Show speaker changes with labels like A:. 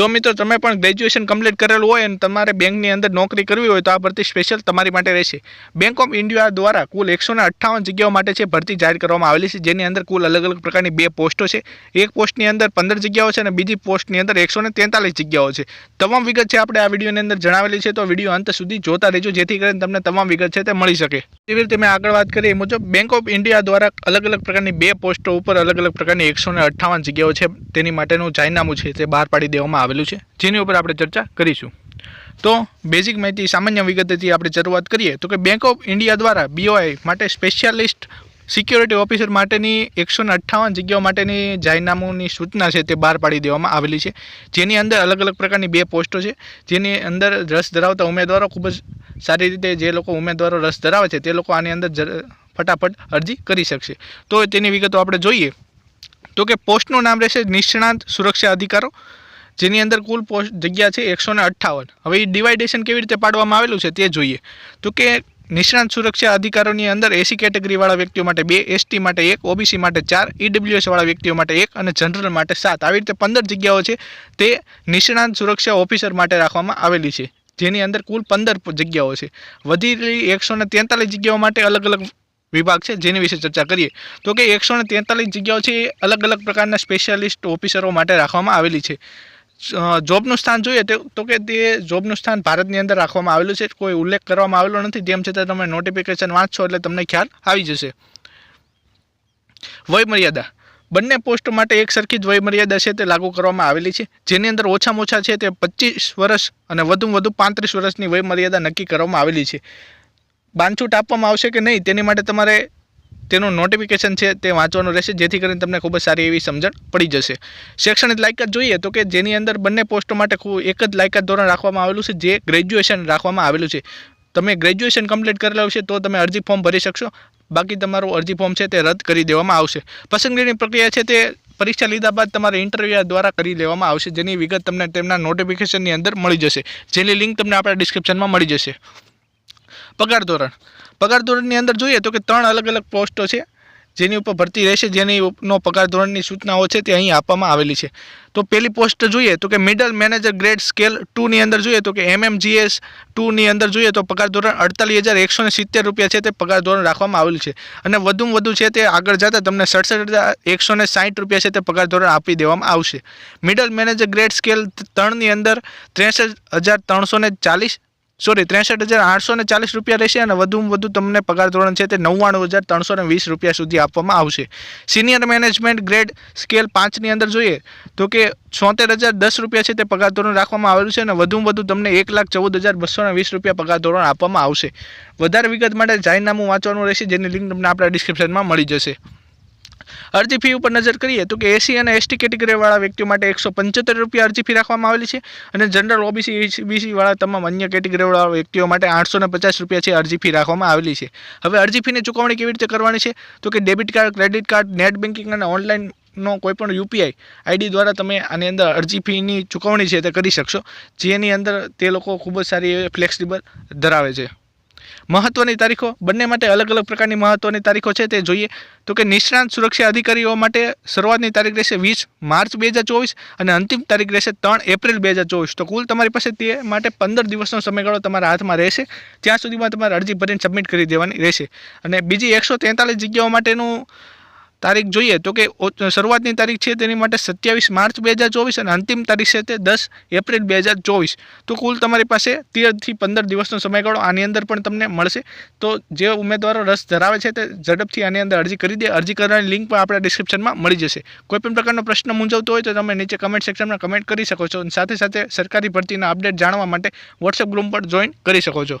A: જો મિત્રો, તમે પણ ગ્રેજ્યુએશન કમ્પ્લીટ કરેલું હોય અને તમારે બેંકની અંદર નોકરી કરવી હોય તો આ ભરતી સ્પેશિયલ તમારી માટે રહેશે. બેંક ઓફ ઇન્ડિયા દ્વારા કુલ એકસો અઠ્ઠાવન જગ્યાઓ માટે છે ભરતી જાહેર કરવામાં આવેલી છે, જેની અંદર કુલ અલગ અલગ પ્રકારની બે પોસ્ટો છે. એક પોસ્ટની અંદર પંદર જગ્યાઓ છે અને બીજી પોસ્ટની અંદર એકસો તેતાલીસ જગ્યાઓ છે. તમામ વિગત છે આપણે આ વિડીયોની અંદર જણાવેલી છે, તો વીડિયો અંત સુધી જોતા રહેજો, જેથી કરીને તમને તમામ વિગત છે તે મળી શકે. તેવી રીતે મેં આગળ વાત કરી એ મુજબ બેંક ઓફ ઇન્ડિયા દ્વારા અલગ અલગ પ્રકારની બે પોસ્ટો ઉપર અલગ અલગ પ્રકારની એકસો અઠ્ઠાવન જગ્યાઓ છે, તેની માટેનું જાહેરનામું છે, તે બહાર પાડી દેવામાં આવેલું છે. જેની ઉપર આપણે ચર્ચા કરીશું. તો બેઝિક માહિતી સામાન્ય વિગતથી આપણે શરૂઆત કરીએ તો કે બેંક ઓફ ઇન્ડિયા દ્વારા બીઓઆઈ માટે સ્પેશિયાલિસ્ટ સિક્યોરિટી ઓફિસર માટેની એકસો અઠ્ઠાવન જગ્યાઓ માટેની જાહેરનામુંની સૂચના છે તે બહાર પાડી દેવામાં આવેલી છે. જેની અંદર અલગ અલગ પ્રકારની બે પોસ્ટો છે. જેની અંદર રસ ધરાવતા ઉમેદવારો ખૂબ જ સારી રીતે જે લોકો ઉમેદવારો રસ ધરાવે છે તે લોકો આની અંદર ફટાફટ અરજી કરી શકશે. તો તેની વિગતો આપણે જોઈએ. તો કે પોસ્ટનું નામ રહેશે નિષ્ણાંત સુરક્ષા અધિકારો. જેની અંદર કુલ પોસ્ટ જગ્યા છે એકસો ને અઠ્ઠાવન. હવે એ ડિવાઇડેશન કેવી રીતે પાડવામાં આવેલું છે તે જોઈએ. તો કે નિષ્ણાંત સુરક્ષા અધિકારોની અંદર એસી કેટેગરીવાળા વ્યક્તિઓ માટે બે, એસટી માટે એક, ઓબીસી માટે ચાર, ઈડબ્લ્યુએસવાળા વ્યક્તિઓ માટે એક અને જનરલ માટે સાત. આવી રીતે પંદર જગ્યાઓ છે તે નિષ્ણાંત સુરક્ષા ઓફિસર માટે રાખવામાં આવેલી છે, જેની અંદર કુલ પંદર જગ્યાઓ છે. વધેલી એકસો ને તેતાલીસ જગ્યાઓ માટે અલગ અલગ વિભાગ છે, જેની વિશે ચર્ચા કરીએ. તો કે એકસો ને તેતાલીસ જગ્યાઓ છે એ અલગ અલગ પ્રકારના સ્પેશિયાલિસ્ટ ઓફિસરો માટે રાખવામાં આવેલી છે. જોબનું સ્થાન જોઈએ તો કે તે જોબનું સ્થાન ભારતની અંદર રાખવામાં આવેલું છે. કોઈ ઉલ્લેખ કરવામાં આવેલો નથી. તેમ છતાં તમે નોટિફિકેશન વાંચશો એટલે તમને ખ્યાલ આવી જશે. વયમર્યાદા. બંને પોસ્ટ માટે એક સરખી જ વયમર્યાદા છે તે લાગુ કરવામાં આવેલી છે. જેની અંદર ઓછામાં ઓછા છે તે પચીસ વર્ષ અને વધુમાં વધુ પાંત્રીસ વર્ષની વયમર્યાદા નક્કી કરવામાં આવેલી છે. બાંધછૂટ આપવામાં આવશે કે નહીં તેની માટે તમારે તેનું નોટિફિકેશન છે તે વાંચવાનું રહેશે, જેથી કરીને તમને ખૂબ જ સારી એવી સમજણ પડી જશે. શૈક્ષણિક લાયકાત જોઈએ તો કે જેની અંદર બંને પોસ્ટો માટે એક જ લાયકાત ધોરણ રાખવામાં આવેલું છે, જે ગ્રેજ્યુએશન રાખવામાં આવેલું છે. તમે ગ્રેજ્યુએશન કમ્પ્લીટ કરેલા હશે તો તમે અરજી ફોર્મ ભરી શકશો. બાકી તમારું અરજી ફોર્મ છે તે રદ કરી દેવામાં આવશે. પસંદગીની પ્રક્રિયા છે તે પરીક્ષા લીધા બાદ તમારે ઇન્ટરવ્યૂ દ્વારા કરી લેવામાં આવશે, જેની વિગત તમને તેમના નોટિફિકેશનની અંદર મળી જશે. જેની લિંક તમને આપણા ડિસ્ક્રિપ્શનમાં મળી જશે. પગાર ધોરણ. પગાર ધોરણની અંદર જોઈએ તો કે ત્રણ અલગ અલગ પોસ્ટો છે, જેની ઉપર ભરતી રહેશે, જેની ઉપનો પગાર ધોરણની સૂચનાઓ છે તે અહીં આપવામાં આવેલી છે. તો પહેલી પોસ્ટ જોઈએ તો કે મિડલ મેનેજર ગ્રેડ સ્કેલ ટુની અંદર જોઈએ તો કે એમએમજીએસ ટુની અંદર જોઈએ તો પગાર ધોરણ અડતાલીસ હજાર એકસો સિત્તેર રૂપિયા છે તે પગાર ધોરણ રાખવામાં આવેલું છે. અને વધુમાં વધુ છે તે આગળ જતાં તમને સડસઠ હજાર એકસો ને રૂપિયા છે તે પગાર ધોરણ આપી દેવામાં આવશે. મિડલ મેનેજર ગ્રેડ સ્કેલ ત્રણની અંદર ત્રેસઠ હજાર ત્રણસો ચાલીસ સોરી, ત્રેસઠ હજાર આઠસો ને ચાલીસ રૂપિયા રહેશે અને વધુમાં વધુ તમને પગાર ધોરણ છે તે નવ્વાણું હજાર ત્રણસો ને વીસ રૂપિયા સુધી આપવામાં આવશે. સિનિયર મેનેજમેન્ટ ગ્રેડ સ્કેલ પાંચની અંદર જોઈએ તો કે છોતેર હજાર દસ રૂપિયા છે તે પગાર ધોરણ રાખવામાં આવેલું છે અને વધુમાં વધુ તમને એક લાખ ચૌદ હજાર બસો ને વીસ રૂપિયા પગાર ધોરણ આપવામાં આવશે. વધારે વિગત માટે જાહેરનામું વાંચવાનું રહેશે, જેની લિંક તમને આપણા ડિસ્ક્રિપ્શનમાં મળી જશે. અરજી ફી ઉપર નજર કરીએ તો કે એસી અને એસટી કેટેગરીવાળા વ્યક્તિઓ માટે એકસો પંચોતેર રૂપિયા અરજી ફી રાખવામાં આવેલી છે અને જનરલ ઓબીસી બીસીવાળા તમામ અન્ય કેટેગરીવાળા વ્યક્તિઓ માટે આઠસો પચાસ રૂપિયા છે અરજી ફી રાખવામાં આવેલી છે. હવે અરજી ફીની ચૂકવણી કેવી રીતે કરવાની છે? તો કે debit card credit card net banking અને ઓનલાઈન નો કોઈ પણ યુપીઆઈ આઈડી દ્વારા તમે આની અંદર અરજી ફીની ચૂકવણી છે તે કરી શકશો. જેની અંદર તે લોકો ખૂબ જ સારી ફ્લેક્સિબલ ધરાવે છે. મહત્વની તારીખો, બંને માટે અલગ અલગ પ્રકારની મહત્વની તારીખો છે, તે જોઈએ. તો કે નિષ્ણાંત સુરક્ષા અધિકારીઓ માટે શરૂઆતની તારીખ રહેશે વીસ માર્ચ બે હજાર ચોવીસ અને અંતિમ તારીખ રહેશે ત્રણ એપ્રિલ બે હજાર ચોવીસ. તો કુલ તમારી પાસે તે માટે પંદર દિવસનો સમયગાળો તમારા હાથમાં રહેશે. ત્યાં સુધીમાં તમારે અરજી ભરીને સબમિટ કરી દેવાની રહેશે. અને બીજી એકસો તેતાલીસ જગ્યાઓ માટેનું તારીખ જોઈએ તો કે શરૂઆતની તારીખ છે તેની માટે સત્યાવીસ માર્ચ બે હજાર ચોવીસ અને અંતિમ તારીખ છે તે દસ એપ્રિલ બે હજાર ચોવીસ. તો કુલ તમારી પાસે તેરથી પંદર દિવસનો સમયગાળો આની અંદર પણ તમને મળશે. તો જે ઉમેદવારો રસ ધરાવે છે તે ઝડપથી આની અંદર અરજી કરી દે. અરજી કરવાની લિંક પણ આપણા ડિસ્ક્રિપ્શનમાં મળી જશે. કોઈ પણ પ્રકારનો પ્રશ્ન મૂંઝવતો હોય તો તમે નીચે કમેન્ટ સેક્શનમાં કમેન્ટ કરી શકો છો અને સાથે સાથે સરકારી ભરતીના અપડેટ જાણવા માટે વોટ્સએપ ગ્રુપ પર જોઈન કરી શકો છો.